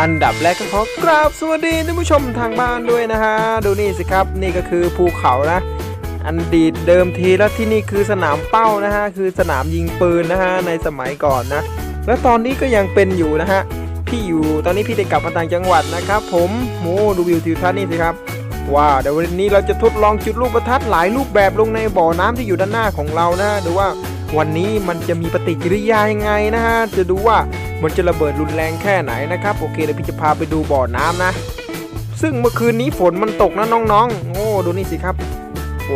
อันดับแรกก็ขอกราบสวัสดีท่านผู้ชมทางบ้านด้วยนะฮะ ดูนี่สิครับนี่ก็คือภูเขานะ อันดีตเดิมทีแล้วที่นี่คือสนามเป้านะฮะ คือสนามยิงปืนนะฮะในสมัยก่อนนะ และตอนนี้ก็ยังเป็นอยู่นะฮะ พี่อยู่ตอนนี้พี่ได้กลับมาต่างจังหวัดนะครับ ผมโมดูวิวทิวทัศน์นี่สิครับว้าวเดี๋ยววันนี้เราจะทดลองจุดลูกประทัดหลายรูปแบบลงในบ่อน้ำที่อยู่ด้านหน้าของเรานะดูว่าวันนี้มันจะมีปฏิกิริยายังไงนะฮะจะดูว่า มันจะระเบิดรุนแรงแค่ไหนนะครับ โอเคเดี๋ยวพี่จะพาไปดูบ่อน้ำนะ ซึ่งเมื่อคืนนี้ฝนมันตกนะน้องๆโอ้ดูนี่สิครับ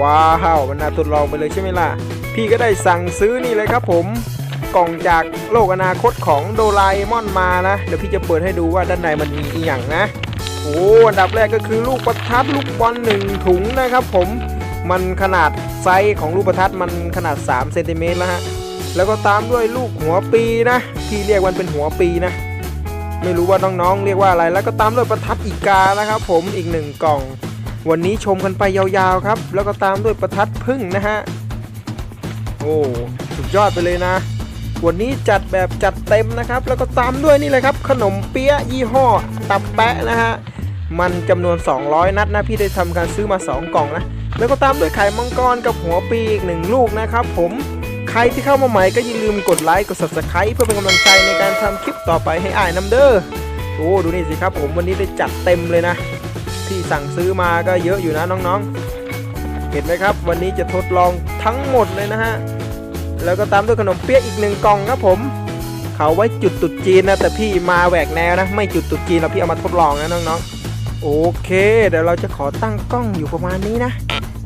ว้าวมันน่าทดลองไปเลยใช่ไหมล่ะ พี่ก็ได้สั่งซื้อนี่เลยครับ ผมกล่องจากโลกอนาคตของโดราเอมอนมานะ เดี๋ยวพี่จะเปิดให้ดูว่าด้านในมันมีอีหยังนะโอ้อันดับแรกก็คือลูกประทัดลูกบอลหนึ่งถุงนะครับ ผมมันขนาดไซส์ของลูกประทัดมันขนาด3เซนติเมตรแล้วฮะแล้วก็ตามด้วยลูกหัวปีนะ พี่เรียกมันเป็นหัวปีนะ ไม่รู้ว่าน้องๆเรียกว่าอะไร แล้วก็ตามด้วยประทัดอีกานะครับผมอีกหนึ่งกล่อง วันนี้ชมกันไปยาวๆครับ แล้วก็ตามด้วยประทัดพึ่งนะฮะโอ้สุดยอดไปเลยนะวันนี้จัดแบบจัดเต็มนะครับ แล้วก็ตามด้วยนี่เลยครับ ขนมเปี๊ยะยี่ห้อ ตับแปะนะฮะมันจำนวน 200 นัดนะพี่ได้ทำการซื้อมา 2 กล่องนะแล้วก็ตามด้วยไข่มังกรกับหัวปีอีกหนึ่งลูกนะครับผม ใครที่เข้ามาใหม่ก็อย่าลืมกดไลค์กด subscribe เพื่อเป็นกำลังใจในการทำคลิปต่อไปให้อ่ายน้ำเด้อโอ้ดูนี่สิครับผมวันนี้ได้จัดเต็มเลยนะ ที่สั่งซื้อมาก็เยอะอยู่นะน้องๆ เห็นไหมครับ วันนี้จะทดลองทั้งหมดเลยนะฮะแล้วก็ตามด้วยขนมเปี๊ยะอีกหนึ่งกล่องครับผมเขาไว้จุดตุดจีนนะแต่พี่มาแหวกแนวนะ ไม่จุดตุดจีนเราพี่เอามาทดลองนะน้องๆ โอเค เดี๋ยวเราจะขอตั้งกล้องอยู่ประมาณนี้นะ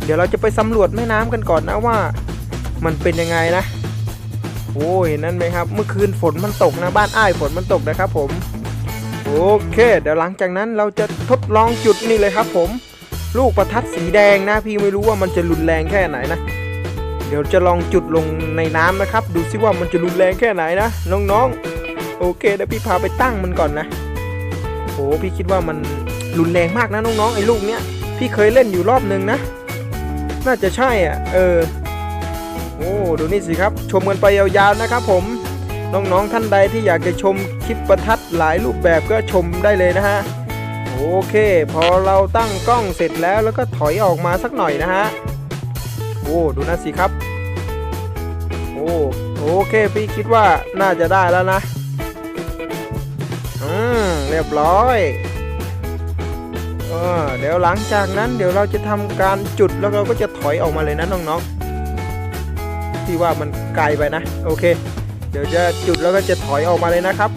เดี๋ยวเราจะไปสำรวจแม่น้ำกันก่อนนะว่า มันเป็นยังไงนะโอ้เห็นนั่นไหมครับ เมื่อคืนฝนมันตกนะบ้านอ้ายฝนมันตกนะครับผม โอเค เดี๋ยวหลังจากนั้นเราจะทดลองจุดนี่เลยครับ ผม ลูกประทัดสีแดงนะ พี่ไม่รู้ว่ามันจะรุนแรงแค่ไหนนะ เดี๋ยวจะลองจุดลงในน้ำนะครับ ดูซิว่ามันจะรุนแรงแค่ไหนนะน้องๆ โอเคเดี๋ยวพี่พาไปตั้งมันก่อนนะโอ้พี่คิดว่ามันรุนแรงมากนะน้องๆไอ้ลูกเนี้ยพี่เคยเล่นอยู่รอบนึงนะ น่าจะใช่อะ เออ อ้ดูนี่สิครับ ชมกันไปยาวๆนะครับผมน้องๆท่านใดที่อยากจะชมคลิปประทัดหลายรูปแบบก็ชมได้เลยนะฮะโอเค พอเราตั้งกล้องเสร็จแล้วแล้วก็ถอยออกมาสักหน่อยนะฮะโอ้ดูนะสิครับโอ้โอเคพี่คิดว่าน่าจะได้แล้วนะอืมเรียบร้อยเออเดี๋ยวหลังจากนั้นเดี๋ยวเราจะทำการจุดแล้วเราก็จะถอยออกมาเลยนะน้องๆ ที่ว่ามันไกลไปนะ โอเค เดี๋ยวจะจุดแล้วก็จะถอยออกมาเลยนะครับ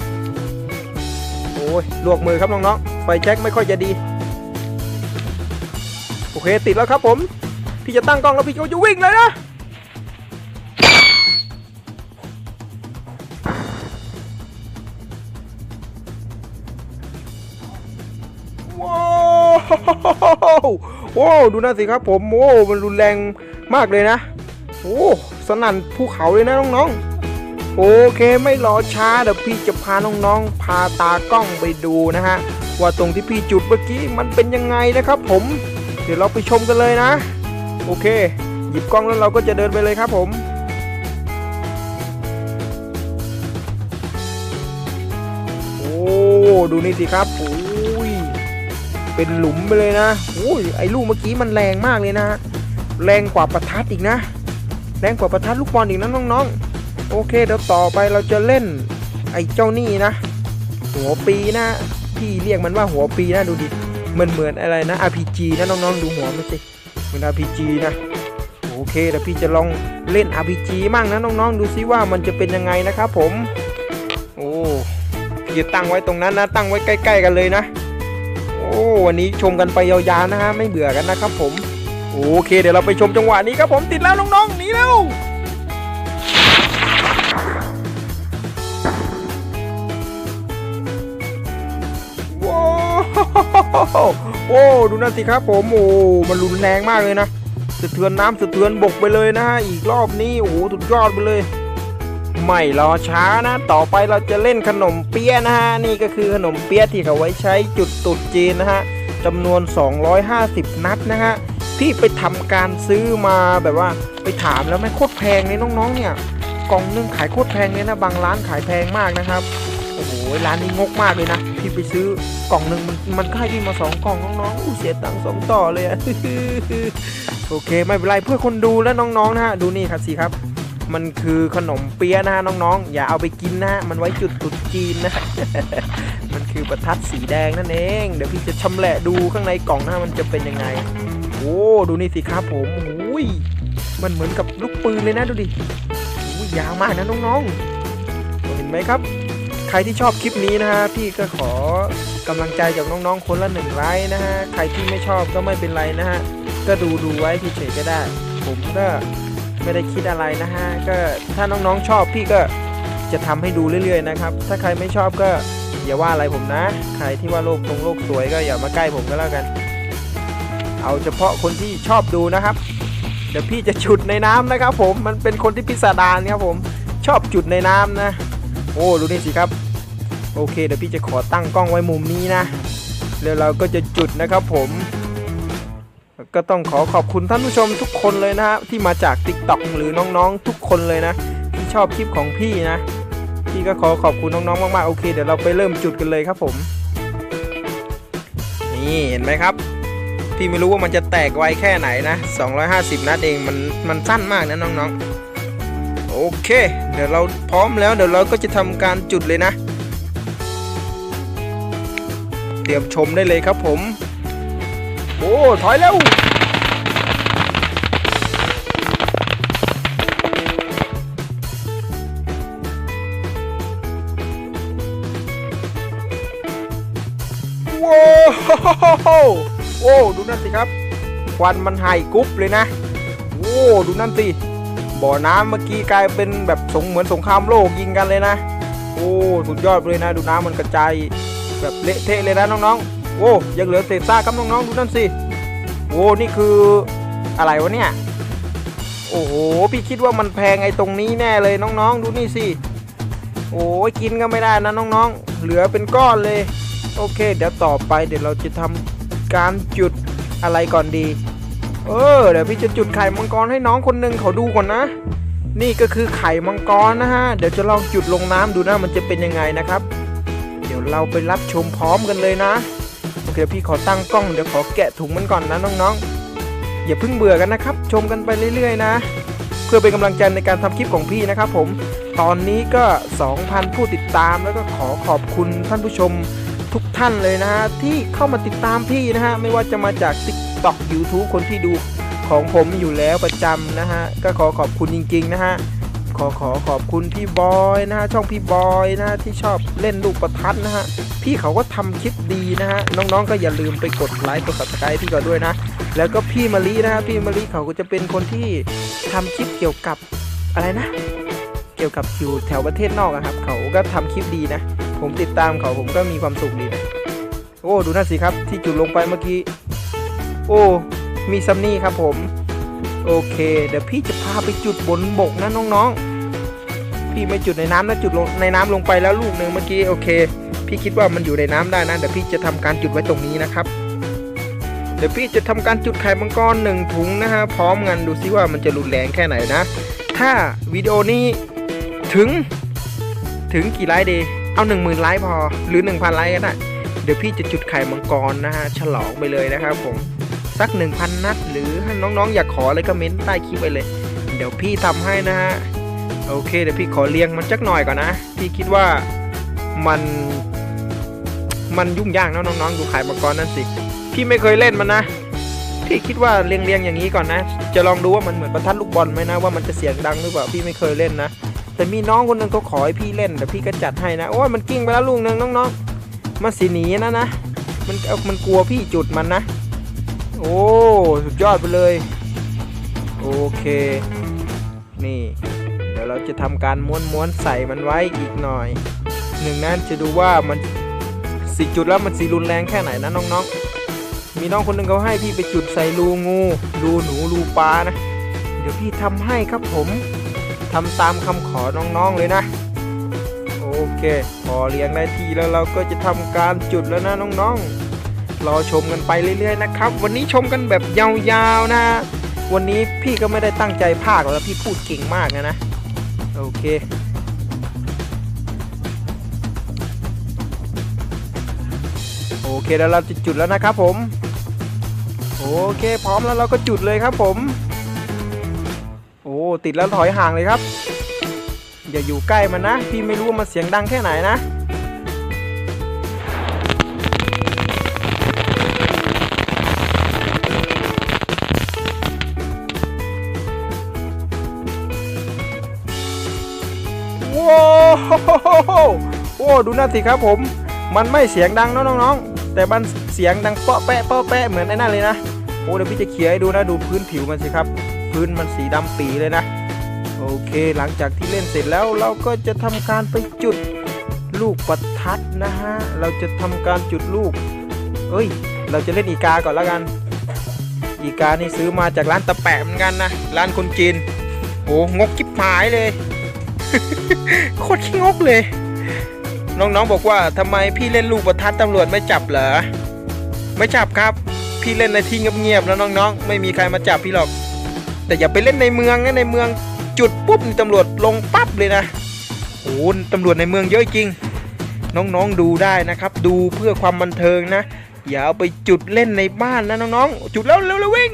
โอ้ยลวกมือครับน้องๆไฟแช็กไม่ค่อยจะดี โอเคติดแล้วครับผม พี่จะตั้งกล้องแล้วพี่ก็จะวิ่งเลยนะว้าวดูนั่นสิครับผมโอ้มันรุนแรงมากเลยนะ โอ้สนั่นภูเขาเลยนะน้องๆ โอเคไม่รอช้าเดี๋ยวพี่จะพาน้องๆ พาตากล้องไปดูนะฮะ ว่าตรงที่พี่จุดเมื่อกี้มันเป็นยังไงนะครับผม เดี๋ยวเราไปชมกันเลยนะ โอเค หยิบกล้องแล้วเราก็จะเดินไปเลยครับผมโอ้ดูนี่สิครับโอ้ยเป็นหลุมไปเลยนะโอ้ยไอ้ลูกเมื่อกี้มันแรงมากเลยนะ แรงกว่าประทัดอีกนะ แรงกว่าประทัดลูกบอลอีกนะน้องๆ โอเคเดี๋ยวต่อไปเราจะเล่นไอ้เจ้านี่นะ หัวปีนะพี่เรียกมันว่าหัวปีนะดูดิเหมือนเหมือนอะไรนะ RPG นะน้องๆดูหัวมันสิเหมือน RPG นะโอเคเดี๋ยวพี่จะลองเล่น RPG มั่งนะน้องๆ ดูซิว่ามันจะเป็นยังไงนะครับผม โอ้พี่จะตั้งไว้ตรงนั้นนะ ตั้งไว้ใกล้ ๆ กันเลยนะ โอ้วันนี้ชมกันไปยาวๆนะฮะไม่เบื่อกันนะครับผม โอเค เดี๋ยวเราไปชมจังหวะนี้ครับผมติดแล้วน้องๆหนีเร็วว้าวโอ้ดูนั่นสิครับผมโอ้มันรุนแรงมากเลยนะสะเทือนน้ำสะเทือนบกไปเลยนะฮะอีกรอบนี้โอ้โหสุดยอดไปเลย ไม่รอช้านะ ต่อไปเราจะเล่นขนมเปี๊ยะนะฮะนี่ก็คือขนมเปี๊ยะที่เขาไว้ใช้จุดตุดจีนนะฮะจำนวน 250 นัดนะฮะ พี่ไปทำการซื้อมาแบบว่าไปถามแล้วไม่โคตรแพงเลยน้องๆเนี่ยกล่องหนึงขายโคตรแพงเลยนะบางร้านขายแพงมากนะครับโอ้โหร้านนี้งกมากเลยนะพี่ไปซื้อกล่องหนึ่งมันมันก็ให้พี่มาสองกล่องน้องๆอู้เสียตังค์สองต่อเลยอะโอเคไม่เป็นไรเพื่อคนดูและน้องๆนะฮะดูนี่ครับสิครับ มันคือขนมเปี๊ยะนะฮะน้องๆ อย่าเอาไปกินนะมันไว้จุดตุดจีนนะมันคือประทัดสีแดงนั่นเอง เดี๋ยวพี่จะชำแหละดูข้างในกล่องนะมันจะเป็นยังไง โอ้ดูนี่สิครับผมโอ้ยมันเหมือนกับลูกปืนเลยนะดูดิโอ้ยยาวมากนะน้องๆ เห็นไหมครับ ใครที่ชอบคลิปนี้นะฮะพี่ก็ขอกำลังใจจากน้องๆ คนละหนึ่งไลค์นะฮะใครที่ไม่ชอบก็ไม่เป็นไรนะฮะก็ดูดูไว้เฉยๆก็ได้ ผมก็ไม่ได้คิดอะไรนะฮะก็ถ้าน้องๆชอบพี่ก็จะทำให้ดูเรื่อยๆนะครับ ถ้าใครไม่ชอบก็อย่าว่าอะไรผมนะ ใครที่ว่าโลกตรงโลกสวยก็อย่ามาใกล้ผมก็แล้วกัน เอาเฉพาะคนที่ชอบดูนะครับ เดี๋ยวพี่จะจุดในน้ำนะครับ ผมมันเป็นคนที่พิสดารครับผมชอบจุดในน้ำนะ โอ้ดูนี่สิครับ โอเค เดี๋ยวพี่จะขอตั้งกล้องไว้มุมนี้นะแล้วเราก็จะจุดนะครับผมก็ต้องขอขอบคุณท่านผู้ชมทุกคนเลยนะฮะที่มาจาก Tik t o อกหรือน้องๆ ทุกคนเลยนะ ที่ชอบคลิปของพี่นะ พี่ก็ขอขอบคุณน้องๆมากๆโอเค เดี๋ยวเราไปเริ่มจุดกันเลยครับผม นี่เห็นไหมครับ พี่ไม่รู้ว่ามันจะแตกไวแค่ไหนนะ 250 นัดเองมันมันสั้นมากนะน้องๆ โอเค เดี๋ยวเราพร้อมแล้วเดี๋ยวเราก็จะทำการจุดเลยนะ เตรียมชมได้เลยครับผม โอ้ถอยแล้วว้าว โอ้ดูนั่นสิครับควันมันไห่กรุ๊บเลยนะ โอ้ดูนั่นสิบ่อน้ำเมื่อกี้กลายเป็นแบบสงเหมือนสงครามโลกยิงกันเลยนะ โอ้สุดยอดเลยนะ ดูน้ำมันกระจายแบบเละเทะเลยนะน้องๆ โอ้ยังเหลือเศษซากครับน้องๆดูนั่นสิโอ้นี่คืออะไรวะเนี่ยโอ้โหพี่คิดว่ามันแพงไอ้ตรงนี้แน่เลยน้องๆ ดูนี่สิโอ้ยกินก็ไม่ได้นะน้องๆ เหลือเป็นก้อนเลย โอเค เดี๋ยวต่อไปเดี๋ยวเราจะทำ การจุดอะไรก่อนดี เออ เดี๋ยวพี่จะจุดไข่มังกรให้น้องคนหนึ่งเขาดูก่อนนะ นี่ก็คือไข่มังกรนะฮะ เดี๋ยวจะลองจุดลงน้ำดูนะมันจะเป็นยังไงนะครับ เดี๋ยวเราไปรับชมพร้อมกันเลยนะโอเคพี่ขอตั้งกล้องเดี๋ยวขอแกะถุงมันก่อนนะน้องๆ อย่าเพิ่งเบื่อกันนะครับ ชมกันไปเรื่อยๆนะ เพื่อเป็นกำลังใจในการทำคลิปของพี่นะครับผม ตอนนี้ก็ 2,000 ผู้ติดตามแล้วก็ขอขอบคุณท่านผู้ชม ทุกท่านเลยนะฮะที่เข้ามาติดตามพี่นะฮะไม่ว่าจะมาจาก TikTok YouTube คนที่ดูของผมอยู่แล้วประจำนะฮะก็ขอขอบคุณจริง ๆ นะฮะขอขอขอบคุณพี่บอยนะฮะช่องพี่บอยนะฮะที่ชอบเล่นลูกประทัดนะฮะพี่เขาก็ทำคลิปดีนะฮะน้องๆก็อย่าลืมไปกดไลค์กด subscribe พี่เขาด้วยนะ แล้วก็พี่มารีนะฮะพี่มารีเขาก็จะเป็นคนที่ทำคลิปเกี่ยวกับอะไรนะ เกี่ยวกับอยู่แถวประเทศนอกอะครับ เขาก็ทำคลิปดีนะ ผมติดตามเขาผมก็มีความสุขดีนะโอ้ดูนั่นสิครับที่จุดลงไปเมื่อกี้ โอ้มีซัมนี่ครับผม โอเค เดี๋ยวพี่จะพาไปจุดบนบกนะน้องๆ พี่ไม่จุดในน้ำนะจุดลงในน้ำลงไปแล้วลูกหนึ่งเมื่อกี้โอเค พี่คิดว่ามันอยู่ในน้ำได้นะเดี๋ยวพี่จะทำการจุดไว้ตรงนี้นะครับ เดี๋ยวพี่จะทำการจุดไข่มังกรหนึ่งถุงนะฮะพร้อมกันดูซิว่ามันจะรุนแรงแค่ไหนนะ ถ้าวิดีโอนี้ถึงถึงกี่ไลค์ดี เอา 1 0,000ไลค์พอหรือ 1,000ไลค์ก็ได้ เดี๋ยวพี่จะจุดไข่มังกรนะฮะฉลองไปเลยนะครับผมสัก 1,000 นัด หรือน้องๆ อยากขออะไรก็เม้นใต้คลิปไปเลย เดี๋ยวพี่ทำให้นะฮะโอเคเดี๋ยวพี่ขอเรียงมันจักหน่อยก่อนนะ พี่คิดว่ามันมันยุ่งยากนะน้องๆ ดูไข่มังกรนั่นสิ พี่ไม่เคยเล่นมันนะ พี่คิดว่าเรียงเรียงๆอย่างนี้ก่อนนะ จะลองดูว่ามันเหมือนประทัดลูกบอลไหมนะว่ามันจะเสียงดังหรือเปล่าพี่ไม่เคยเล่นนะ แต่มีน้องคนหนึงเขาขอให้พี่เล่นแต่พี่ก็จัดให้นะโอ้ยมันกิ้งไปแล้วลูกนึงน้องๆมันสีหนีนะนะมันเอามันกลัวพี่จุดมันนะ โอ้สุดยอดไปเลย โอเค นี่ เดี๋ยวเราจะทำการม้วนๆใส่มันไว้อีกหน่อยหนึ่งนั้นจะดูว่ามันสีจุดแล้วมันสีรุนแรงแค่ไหนนะน้องๆ มีน้องคนหนึงเขาให้พี่ไปจุดใส่รูงูรูหนูรูปลานะ เดี๋ยวพี่ทำให้ครับผม ทำตามคำขอน้องๆเลยนะ โอเค พอเลี้ยงได้ทีแล้วเราก็จะทำการจุดแล้วนะน้องๆรอชมกันไปเรื่อย ๆ นะครับ วันนี้ชมกันแบบยาวๆนะ วันนี้พี่ก็ไม่ได้ตั้งใจภาคแล้วพี่พูดเก่งมากนะนะ โอเคโอเคแล้วเราจะจุดแล้วนะครับผม โอเค พร้อมแล้วเราก็จุดเลยครับผม โอ้ติดแล้วถอยห่างเลยครับ อย่าอยู่ใกล้มันนะ พี่ไม่รู้ว่ามันเสียงดังแค่ไหนนะว้าวโอ้ดูนั่นสิครับผม มันไม่เสียงดังนอะน้องๆ แต่มันเสียงดังเปาะแปะเปาะแปะเหมือนไอ้นั่นเลยนะ โอ้เดี๋ยวพี่จะเขี่ยให้ดูนะดูพื้นผิวมันสิครับ พื้นมันสีดำปีเลยนะ โอเคหลังจากที่เล่นเสร็จแล้วเราก็จะทำการไปจุดลูกประทัดนะฮะ เราจะทำการจุดลูก เอ้ย เราจะเล่นอีกาก่อนแล้วกัน อีกานี่ซื้อมาจากร้านตะแปะเหมือนกันนะ ร้านคนจีนโอ้งกจิบหายเลย โคตรขี้งกเลย น้องๆบอกว่าทำไมพี่เล่นลูกประทัดตำรวจไม่จับเหรอ ไม่จับครับ พี่เล่นในที่เงียบๆแล้วน้องๆ ไม่มีใครมาจับพี่หรอก แต่อย่าไปเล่นในเมืองนะในเมืองจุดปุ๊บมีตำรวจลงปั๊บเลยนะโอ้โหตำรวจในเมืองเยอะจริง น้องๆดูได้นะครับ ดูเพื่อความบันเทิงนะ อย่าเอาไปจุดเล่นในบ้านนะน้องๆจุดแล้วเร็วๆวิ่ง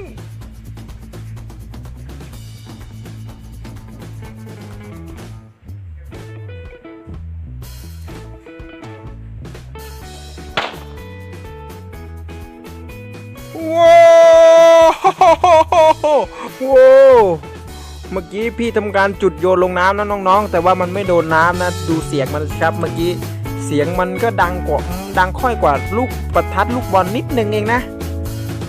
ว้า ว้าวเมื่อกี้พี่ทำการจุดโยนลงน้ำนะน้องๆ แต่ว่ามันไม่โดนน้ำนะ ดูเสียงมันครับ เมื่อกี้เสียงมันก็ดังกว่าดังค่อยกว่าลูกประทัดลูกบอลนิดนึงเองนะ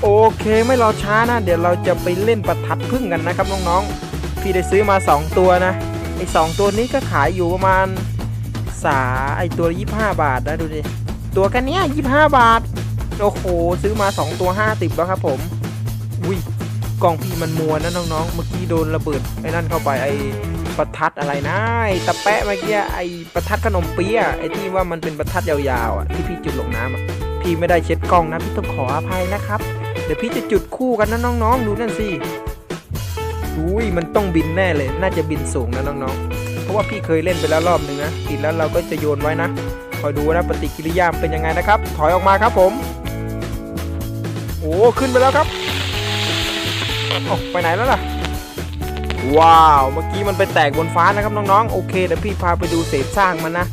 โอเคไม่รอช้านะ เดี๋ยวเราจะไปเล่นประทัดพึ่งกันนะครับน้องๆ พี่ได้ซื้อมา 2 ตัวนะไอสองตัวนี้ก็ขายอยู่ประมาณสาไอตัวยี่ห้าบาทนะดูดิตัวกันเนี้ยยี่ห้าบาท โอ้โหซื้อมา 2 ตัว 50 แล้วครับผมอุ้ย กล่องพี่มันมัวนะน้องๆ เมื่อกี้โดนระเบิดไอ้นั่นเข้าไปไอ้ประทัดอะไรนะไอ้ตะแปะเมื่อกี้ไอ้ประทัดขนมเปี๊ยะไอ้ที่ว่ามันเป็นประทัดยาวๆอะที่พี่จุดลงน้ำอะพี่ไม่ได้เช็ดกล้องนะพี่ต้องขออภัยนะครับ เดี๋ยวพี่จะจุดคู่กันนะน้องๆ ดูนั่นสิอุ้ยมันต้องบินแน่เลย น่าจะบินสูงนะน้องๆ เพราะว่าพี่เคยเล่นไปแล้วรอบหนึ่งนะติดแล้วเราก็จะโยนไว้นะคอยดูนะปฏิกิริยามนเป็นยังไงนะครับ ถอยออกมาครับผม โอ้ขึ้นไปแล้วครับ ออกไปไหนแล้วล่ะ ว้าว เมื่อกี้มันไปแตกบนฟ้านะครับน้องๆ โอเคเดี๋ยวพี่พาไปดูเศษสร้างมันนะ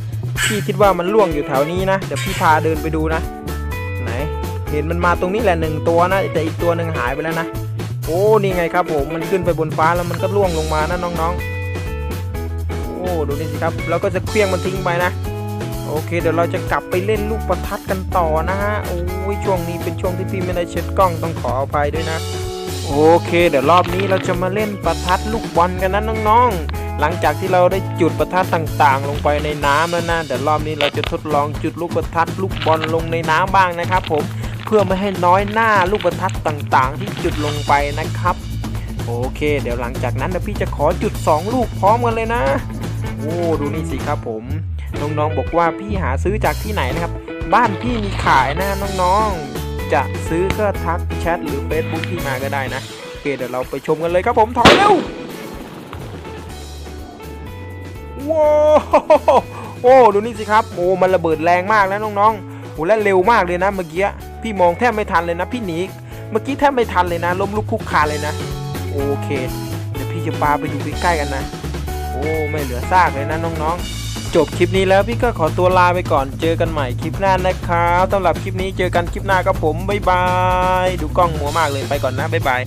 พี่คิดว่ามันล่วงอยู่แถวนี้นะ เดี๋ยวพี่พาเดินไปดูนะ ไหน เห็นมันมาตรงนี้แหละหนึ่งตัวนะ แต่อีกตัวหนึ่งหายไปแล้วนะ โอ้ นี่ไงครับผม มันขึ้นไปบนฟ้าแล้วมันก็ล่วงลงมานะน้องๆ โอ้ ดูนี่สิครับ เราก็จะเคลี้ยงมันทิ้งไปนะโอเคเดี๋ยวเราจะกลับไปเล่นลูกประทัดกันต่อนะฮะ โอ้ยช่วงนี้เป็นช่วงที่พี่ไม่ได้เช็ดกล้องต้องขออภัยด้วยนะ โอเคเดี๋ยวรอบนี้เราจะมาเล่นประทัดลูกบอลกันนะน้องๆ หลังจากที่เราได้จุดประทัดต่างๆ ลงไปในน้ำแล้วนะเดี๋ยวรอบนี้เราจะทดลองจุดลูกประทัดลูกบอลลงในน้ำบ้างนะครับผมเพื่อไม่ให้น้อยหน้าลูกประทัดต่างๆ ที่จุดลงไปนะครับ โอเค เดี๋ยวหลังจากนั้นเดี๋ยวพี่จะขอจุด 2 ลูกพร้อมกันเลยนะ โอ้ดูนี่สิครับผมน้องๆบอกว่าพี่หาซื้อจากที่ไหนนะครับ บ้านพี่มีขายนะน้องๆ จะซื้อก็ทักแชทหรือ Facebook พี่มาก็ได้นะ โอเคเดี๋ยวเราไปชมกันเลยครับผมถอยเร็วว้าวโอ้ดูนี่สิครับโอ้มันระเบิดแรงมากแล้วน้องๆโอ้และเร็วมากเลยนะเมื่อกี้พี่มองแทบไม่ทันเลยนะพี่หนีเมื่อกี้แทบไม่ทันเลยนะล้มลุกคลุกคลานเลยนะ โอเค เดี๋ยวพี่จะปาไปดูใกล้ๆกันนะ โอ้ไม่เหลือซากเลยนะน้องๆ จบคลิปนี้แล้วพี่ก็ขอตัวลาไปก่อนเจอกันใหม่คลิปหน้านะครับสำหรับคลิปนี้เจอกันคลิปหน้าครับผมบ๊ายบาย ดูกล้องมัวมากเลยไปก่อนนะบ๊ายบาย